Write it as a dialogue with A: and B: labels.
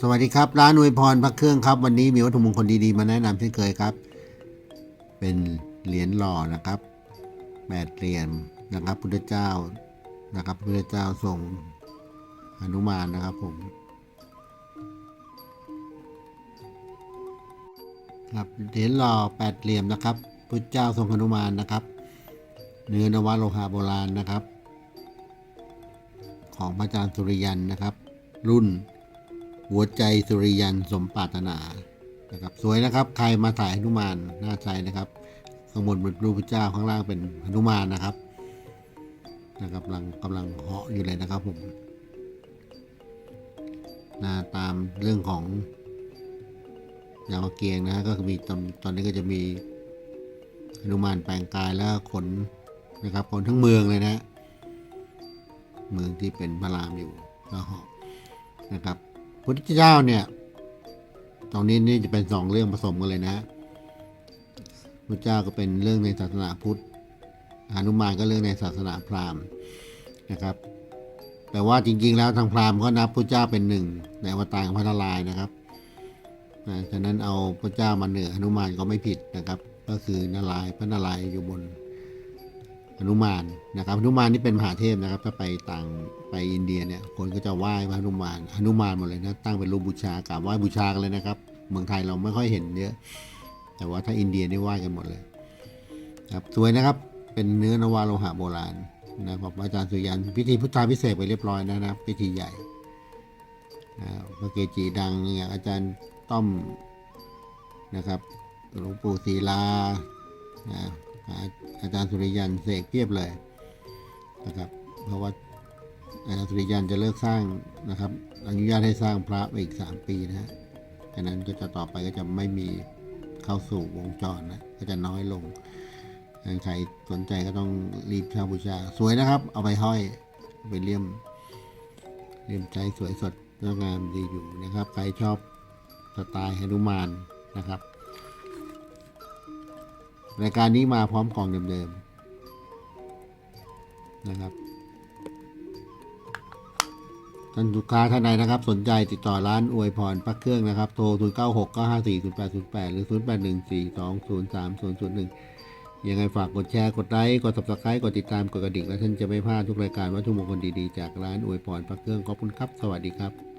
A: สวัสดีครับ ร้านอวยพรพระเครื่องครับ วันนี้มีวัตถุมงคลดีๆมาแนะนำเช่นเคยครับ เป็นเหรียญหล่อนะครับแปดเหรียญนะครับพุทธเจ้านะครับพุทธเจ้าทรงหนุมานนะครับผมครับเหรียญหล่อแปดเหลี่ยมนะครับพุทธเจ้าทรงหนุมานนะครับ เนื้อนวโลหะโบราณนะครับ ของพระอาจารย์สุริยันนะครับ รุ่น หัวใจสุริยันสมปรารถนานะครับสวยนะครับ ใครมาถ่ายหนุมานน่าใจนะครับ ข้างบนเป็นรูปพระเจ้าข้างล่างเป็นหนุมานนะครับนะครับกำลังกำลังเหาะอยู่เลยนะครับผมนาตามเรื่องของยาวเกียงนะฮะก็มีตอนตอนนี้ก็จะมีหนุมานแปลงกายแล้วขนนะครับขนทั้งเมืองเลยนะ เมืองที่เป็นพระรามอยู่ก็เหาะนะครับ พุทธเจ้าเนี่ย ตรงนี้นี่จะเป็นสองเรื่องผสมกันเลยนะพระเจ้าก็เป็นเรื่องในศาสนาพุทธหนุมานก็เรื่องในศาสนาพราหมณ์นะครับ แต่ว่าจริง ๆ แล้วทางพราหมณ์ก็นับพระเจ้าเป็นหนึ่งในอวตารของพระนารายณ์นะครับนะฉะนั้นเอาพระเจ้ามาเหนือหนุมานก็ไม่ผิดนะครับ ก็คือนารายณ์พระนารายณ์อยู่บน นุมานนะครับหนุมานนี่เป็นมหาเทพนะครับ ถ้าไปต่างไปอินเดียเนี่ยคนก็จะไหว้พระหนุมานหนุมานหมดเลยนะตั้งเป็นรูปบูชากราบไหว้บูชากันเลยนะครับ เมืองไทยเราไม่ค่อยเห็นเยอะแต่ว่าถ้าอินเดียนี่ไหว้กันหมดเลยครับสวยนะครับเป็นเนื้อนวาโลหะโบราณนะครับอาจารย์สุยันพิธีพุทธาพิเศษไปเรียบร้อยแล้วนะครับ พิธีใหญ่นะพระเกจิดังอย่างอาจารย์ต้อมนะครับหลวงปู่ศิลานะ อาจารย์สุริยันเสกเพียบเลยนะครับ เพราะว่าอาจารย์สุริยันจะเลิกสร้างนะครับอนุญาตให้สร้างพระไปอีกสามปีนะฮะดังนั้นก็จะต่อไปก็จะไม่มีเข้าสู่วงจรนะก็จะน้อยลงใครสนใจก็ต้องรีบเช่าบูชา สวยนะครับ เอาไปห้อยไปเลี่ยมเลี่ยมใจสวยสดงดงามดีอยู่นะครับ ใครชอบสไตล์หนุมานนะครับ รายการนี้มาพร้อมกล่องเดิมๆนะครับท่านลูกค้าท่านใดนะครับ สนใจติดต่อร้านอวยพรพักเครื่องนะครับ โทร 0 9 6 9 5 4 0 8 0 8 หรือ 0 8 1 4 2 0 3 0 0 1 ยังไงฝากกดแชร์ กดไลค์ กด subscribe กดติดตาม กดกระดิ่ง และท่านจะไม่พลาดทุกรายการวัตถุมงคลดีๆ จากร้านอวยพรพระเครื่อง ขอบคุณครับ สวัสดีครับ